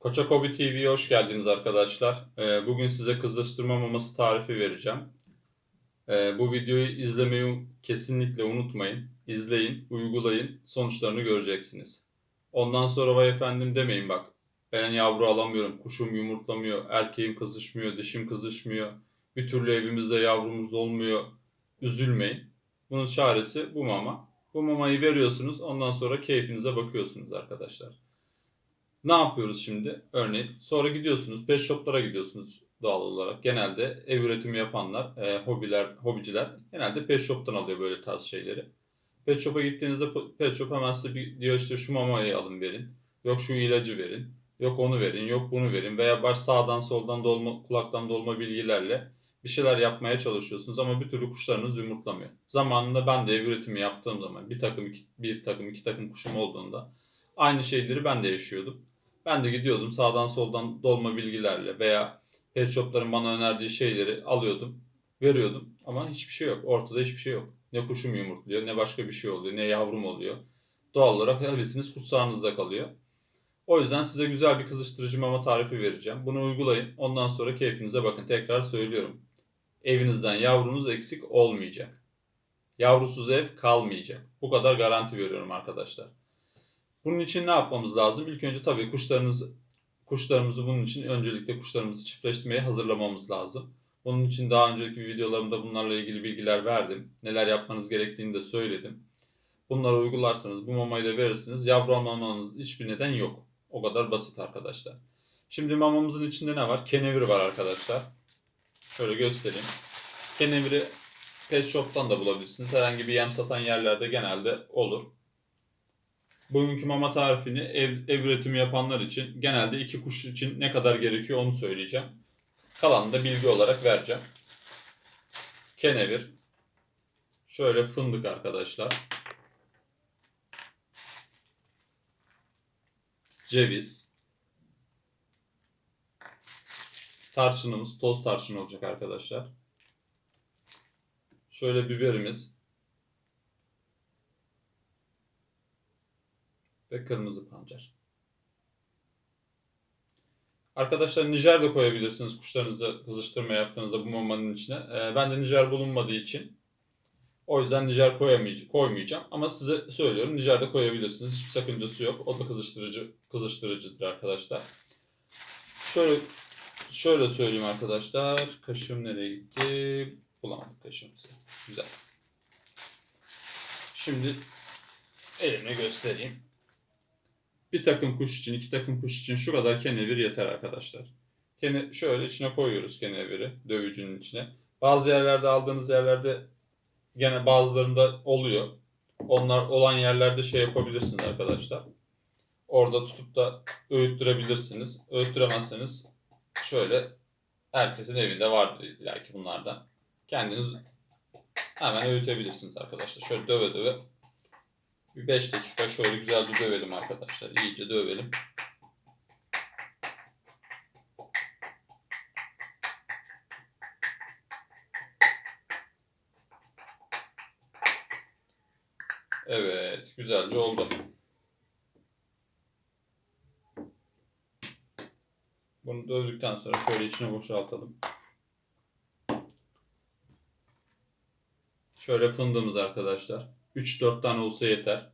Koçakobi TV'ye hoş geldiniz arkadaşlar. Ee, Bugün size kızıştırma maması tarifi vereceğim. Ee, Bu videoyu izlemeyi kesinlikle unutmayın. İzleyin, uygulayın, sonuçlarını göreceksiniz. Ondan sonra vay efendim demeyin bak. Ben yavru alamıyorum, kuşum yumurtlamıyor, erkeğim kızışmıyor, dişim kızışmıyor. Bir türlü evimizde yavrumuz olmuyor. Üzülmeyin. Bunun çaresi bu mama. Bu mamayı veriyorsunuz, ondan sonra keyfinize bakıyorsunuz arkadaşlar. Ne yapıyoruz şimdi? Örneğin sonra gidiyorsunuz pet shoplara gidiyorsunuz doğal olarak. Genelde ev üretimi yapanlar, e, hobiler, hobiciler genelde pet shop'tan alıyor böyle tarz şeyleri. Pet shop'a gittiğinizde pet shop hemen size bir, diyor işte şu mamayı alın verin. Yok şu ilacı verin. Yok onu verin, yok bunu verin. Veya baş sağdan soldan dolma, kulaktan dolma bilgilerle bir şeyler yapmaya çalışıyorsunuz ama bir türlü kuşlarınız yumurtlamıyor. Zamanında ben de ev üretimi yaptığım zaman bir takım iki, bir takım iki takım kuşum olduğunda aynı şeyleri ben de yaşıyordum. Ben de gidiyordum sağdan soldan dolma bilgilerle veya pet shopların bana önerdiği şeyleri alıyordum, veriyordum ama hiçbir şey yok. Ortada hiçbir şey yok. Ne kuşum yumurtluyor, ne başka bir şey oluyor, ne yavrum oluyor. Doğal olarak hevesiniz kursağınızda kalıyor. O yüzden size güzel bir kızıştırıcı mama tarifi vereceğim. Bunu uygulayın. Ondan sonra keyfinize bakın. Tekrar söylüyorum. Evinizden yavrunuz eksik olmayacak. Yavrusuz ev kalmayacak. Bu kadar garanti veriyorum arkadaşlar. Bunun için ne yapmamız lazım? İlk önce tabii kuşlarınız kuşlarımızı bunun için öncelikle kuşlarımızı çiftleştirmeye hazırlamamız lazım. Bunun için daha önceki videolarımda bunlarla ilgili bilgiler verdim. Neler yapmanız gerektiğini de söyledim. Bunları uygularsanız, bu mamayı da verirsiniz. Yavru almamanız hiçbir neden yok. O kadar basit arkadaşlar. Şimdi mamamızın içinde ne var? Kenevir var arkadaşlar. Şöyle göstereyim. Keneviri pet shop'tan da bulabilirsiniz. Herhangi bir yem satan yerlerde genelde olur. Bugünkü mama tarifini ev, ev üretimi yapanlar için genelde iki kuş için ne kadar gerekiyor onu söyleyeceğim. Kalanını da bilgi olarak vereceğim. Kenevir. Şöyle fındık arkadaşlar. Ceviz. Tarçınımız toz tarçın olacak arkadaşlar. Şöyle biberimiz. Ve kırmızı pancar. Arkadaşlar Nijer de koyabilirsiniz kuşlarınızı kızıştırma yaptığınızda bu mamanın içine. Ee, ben de Nijer bulunmadığı için o yüzden Nijer koymayacağım. Ama size söylüyorum Nijer de koyabilirsiniz. Hiçbir sakıncası yok. O da kızıştırıcı kızıştırıcıdır arkadaşlar. Şöyle şöyle söyleyeyim arkadaşlar. Kaşım nereye gitti? Bulamadık kaşığımızı. Güzel. Şimdi elimle göstereyim. Bir takım kuş için, iki takım kuş için şu kadar kenevir yeter arkadaşlar. Kene, şöyle içine koyuyoruz keneviri dövücünün içine. Bazı yerlerde aldığınız yerlerde gene bazılarında oluyor. Onlar olan yerlerde şey yapabilirsiniz arkadaşlar. Orada tutup da öğüttürebilirsiniz. Öğüttüremezseniz şöyle herkesin evinde vardır illaki bunlardan. Kendiniz hemen öğütebilirsiniz arkadaşlar. Şöyle döve döve bir 5 dakika şöyle güzelce dövelim arkadaşlar. İyice dövelim. Evet, güzelce oldu. Bunu dövdükten sonra şöyle içine boşaltalım. Şöyle fındığımız arkadaşlar. 3-4 tane olsa yeter.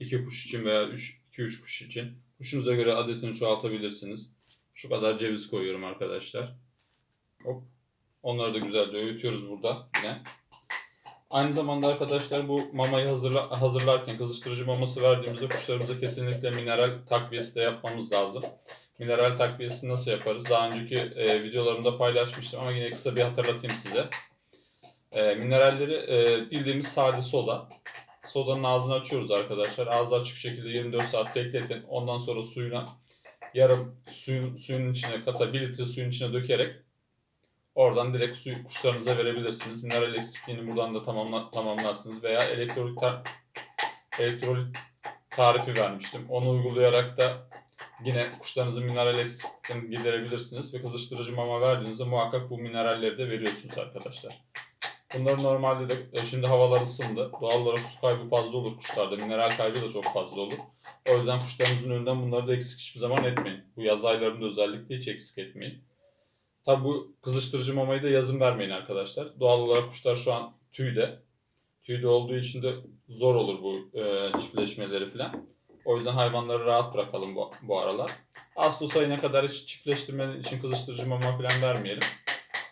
2 kuş için veya 2-3 kuş için. Kuşunuza göre adetini çoğaltabilirsiniz. Şu kadar ceviz koyuyorum arkadaşlar. Hop. Onları da güzelce öğütüyoruz burada yine. Aynı zamanda arkadaşlar bu mamayı hazırla, hazırlarken kızıştırıcı maması verdiğimizde kuşlarımıza kesinlikle mineral takviyesi de yapmamız lazım. Mineral takviyesini nasıl yaparız? Daha önceki e, videolarımda paylaşmıştım ama yine kısa bir hatırlatayım size. E, mineralleri e, bildiğimiz sade soda. Sodanın ağzını açıyoruz arkadaşlar. Ağzı açık şekilde 24 saat bekletin. Ondan sonra suyuna yarım suyun, suyun içine kata 1 litre suyun içine dökerek oradan direkt suyu kuşlarınıza verebilirsiniz. Mineral eksikliğini buradan da tamamla, tamamlarsınız veya elektrolit, tar elektrolit tarifi vermiştim. Onu uygulayarak da yine kuşlarınızın mineral eksikliğini giderebilirsiniz ve kızıştırıcı mama verdiğinizde muhakkak bu mineralleri de veriyorsunuz arkadaşlar. Bunların normalde de e, şimdi havalar ısındı. Doğal olarak su kaybı fazla olur kuşlarda. Mineral kaybı da çok fazla olur. O yüzden kuşlarınızın önünden bunları da eksik hiçbir zaman etmeyin. Bu yaz aylarında özellikle hiç eksik etmeyin. Tabi bu kızıştırıcı mamayı da yazın vermeyin arkadaşlar. Doğal olarak kuşlar şu an tüyde. Tüyde olduğu için de zor olur bu e, çiftleşmeleri falan. O yüzden hayvanları rahat bırakalım bu, bu aralar. Ağustos ayına kadar hiç çiftleştirme için kızıştırıcı mama falan vermeyelim.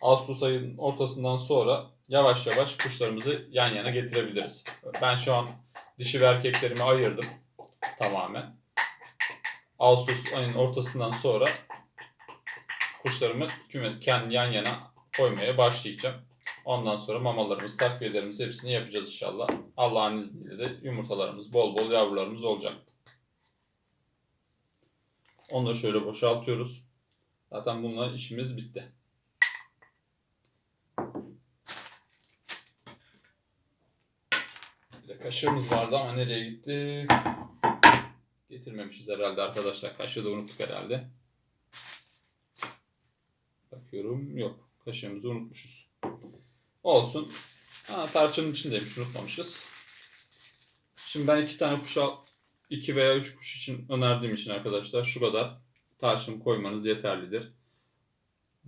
Ağustos ayının ortasından sonra yavaş yavaş kuşlarımızı yan yana getirebiliriz. Ben şu an dişi ve erkeklerimi ayırdım tamamen. Ağustos ayının ortasından sonra kuşlarımı küme, kendi yan yana koymaya başlayacağım. Ondan sonra mamalarımız, takviyelerimiz hepsini yapacağız inşallah. Allah'ın izniyle de yumurtalarımız, bol bol yavrularımız olacak. Onu da şöyle boşaltıyoruz. Zaten bununla işimiz bitti. Bir de kaşığımız vardı ama nereye gitti? Getirmemişiz herhalde arkadaşlar. Kaşığı da unuttuk herhalde. Bakıyorum. Yok. Kaşığımızı unutmuşuz. Olsun. Ha, tarçının içindeymiş. Unutmamışız. Şimdi ben iki tane kuşa iki veya üç kuş için önerdiğim için arkadaşlar şu kadar tarçın koymanız yeterlidir.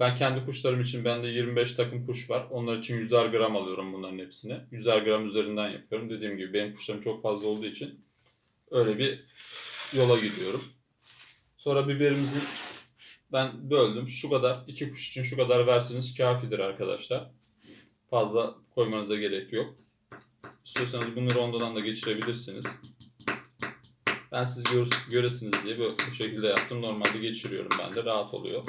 Ben kendi kuşlarım için bende 25 takım kuş var. Onlar için 100'er gram alıyorum bunların hepsini. 100'er gram üzerinden yapıyorum. Dediğim gibi benim kuşlarım çok fazla olduğu için öyle bir yola gidiyorum. Sonra biberimizi ben böldüm. Şu kadar, iki kuş için şu kadar verseniz kafidir arkadaşlar. Fazla koymanıza gerek yok. İstiyorsanız bunu rondodan da geçirebilirsiniz. Ben siz gör, göresiniz diye bu şekilde yaptım. Normalde geçiriyorum ben de. Rahat oluyor.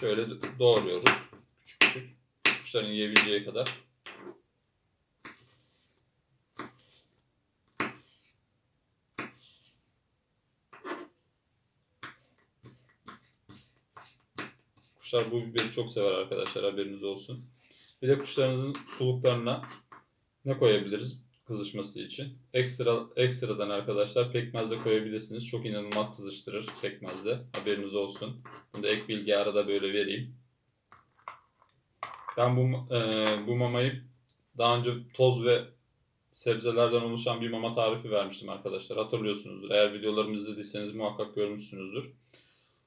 Şöyle doğruyoruz. Küçük küçük. Kuşların yiyebileceği kadar. Kuşlar bu biberi çok sever arkadaşlar haberiniz olsun. Bir de kuşlarınızın suluklarına ne koyabiliriz kızışması için? Ekstra ekstradan arkadaşlar pekmez de koyabilirsiniz. Çok inanılmaz kızıştırır pekmezde. Haberiniz olsun. Bunu da ek bilgi arada böyle vereyim. Ben bu e, bu mamayı daha önce toz ve sebzelerden oluşan bir mama tarifi vermiştim arkadaşlar. Hatırlıyorsunuzdur. Eğer videolarımı izlediyseniz muhakkak görmüşsünüzdür.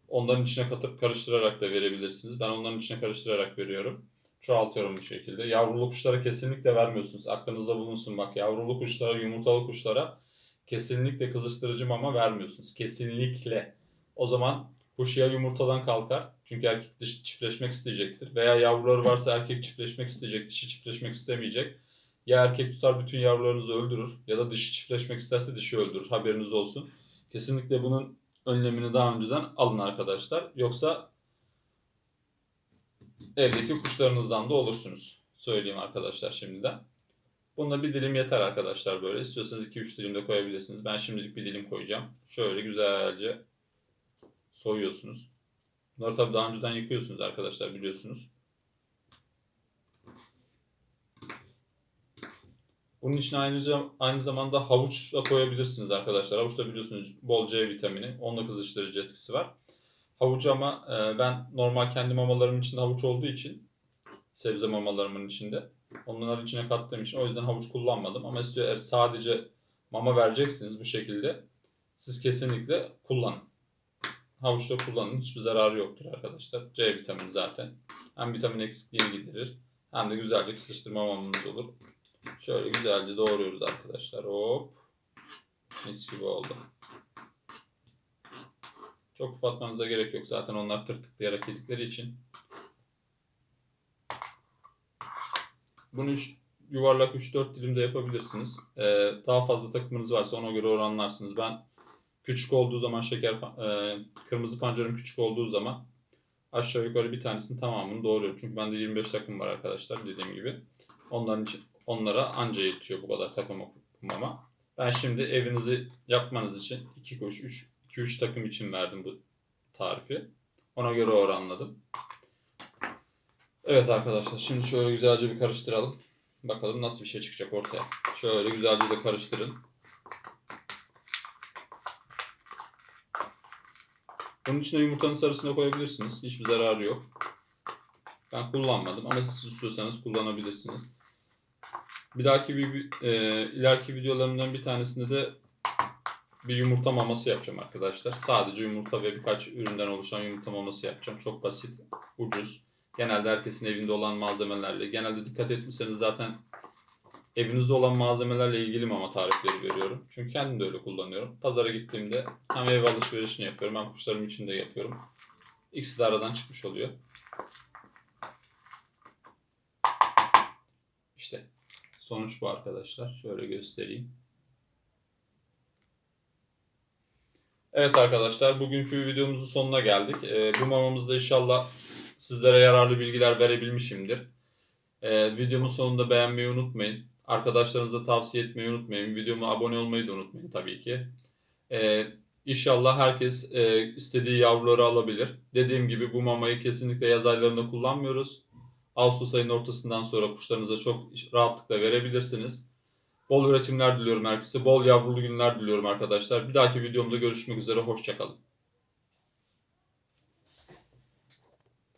Onların içine katıp karıştırarak da verebilirsiniz. Ben onların içine karıştırarak veriyorum. Çoğaltıyorum bu şekilde. Yavrulu kuşlara kesinlikle vermiyorsunuz. Aklınızda bulunsun bak. Yavrulu kuşlara, yumurtalı kuşlara kesinlikle kızıştırıcı mama vermiyorsunuz. Kesinlikle. O zaman kuş ya yumurtadan kalkar. Çünkü erkek dişi çiftleşmek isteyecektir. Veya yavruları varsa erkek çiftleşmek isteyecek, dişi çiftleşmek istemeyecek. Ya erkek tutar bütün yavrularınızı öldürür ya da dişi çiftleşmek isterse dişi öldürür. Haberiniz olsun. Kesinlikle bunun önlemini daha önceden alın arkadaşlar. Yoksa evdeki kuşlarınızdan da olursunuz. Söyleyeyim arkadaşlar şimdiden. Bunda bir dilim yeter arkadaşlar böyle. İstiyorsanız 2-3 dilim de koyabilirsiniz. Ben şimdilik bir dilim koyacağım. Şöyle güzelce soyuyorsunuz. Bunları tabii daha önceden yıkıyorsunuz arkadaşlar biliyorsunuz. Bunun içine ayrıca aynı zamanda havuç da koyabilirsiniz arkadaşlar. Havuçta biliyorsunuz bol C vitamini. Onunla kızıştırıcı etkisi var. Havucu ama e, ben normal kendi mamalarımın içinde havuç olduğu için sebze mamalarımın içinde onların içine kattığım için o yüzden havuç kullanmadım. Ama size eğer sadece mama vereceksiniz bu şekilde siz kesinlikle kullanın. Havuçta kullanın. Hiçbir zararı yoktur arkadaşlar. C vitamini zaten. Hem vitamin eksikliğini giderir hem de güzelce kısıştırma mamamız olur. Şöyle güzelce doğruyoruz arkadaşlar. Hop. Mis gibi oldu. Çok ufatmanıza gerek yok. Zaten onlar tırtıklayarak yedikleri için. Bunu üç, yuvarlak 3-4 dilimde yapabilirsiniz. Ee, daha fazla takımınız varsa ona göre oranlarsınız. Ben küçük olduğu zaman şeker, e, kırmızı pancarım küçük olduğu zaman aşağı yukarı bir tanesinin tamamını doğruyorum. Çünkü bende 25 takım var arkadaşlar dediğim gibi. Onların için onlara anca yetiyor bu kadar takım okumama. Ben şimdi evinizi yapmanız için 2 kuş 3 2-3 takım için verdim bu tarifi. Ona göre oranladım. Evet arkadaşlar şimdi şöyle güzelce bir karıştıralım. Bakalım nasıl bir şey çıkacak ortaya. Şöyle güzelce de karıştırın. Bunun içine yumurtanın sarısını koyabilirsiniz. Hiçbir zararı yok. Ben kullanmadım ama siz istiyorsanız kullanabilirsiniz. Bir dahaki bir, e, ileriki videolarımdan bir tanesinde de bir yumurta maması yapacağım arkadaşlar. Sadece yumurta ve birkaç üründen oluşan yumurta maması yapacağım. Çok basit, ucuz. Genelde herkesin evinde olan malzemelerle. Genelde dikkat etmişseniz zaten evinizde olan malzemelerle ilgili mama tarifleri veriyorum. Çünkü kendim de öyle kullanıyorum. Pazara gittiğimde hem ev alışverişini yapıyorum hem kuşlarım için de yapıyorum. İkisi de aradan çıkmış oluyor. İşte sonuç bu arkadaşlar. Şöyle göstereyim. Evet arkadaşlar bugünkü videomuzun sonuna geldik. Ee, bu mamamızda inşallah sizlere yararlı bilgiler verebilmişimdir. Ee, videomun sonunda beğenmeyi unutmayın. Arkadaşlarınıza tavsiye etmeyi unutmayın. Videoma abone olmayı da unutmayın tabii ki. Ee, inşallah herkes e, istediği yavruları alabilir. Dediğim gibi bu mamayı kesinlikle yaz aylarında kullanmıyoruz. Ağustos ayının ortasından sonra kuşlarınıza çok rahatlıkla verebilirsiniz. Bol üretimler diliyorum herkese. Bol yavrulu günler diliyorum arkadaşlar. Bir dahaki videomda görüşmek üzere. Hoşçakalın.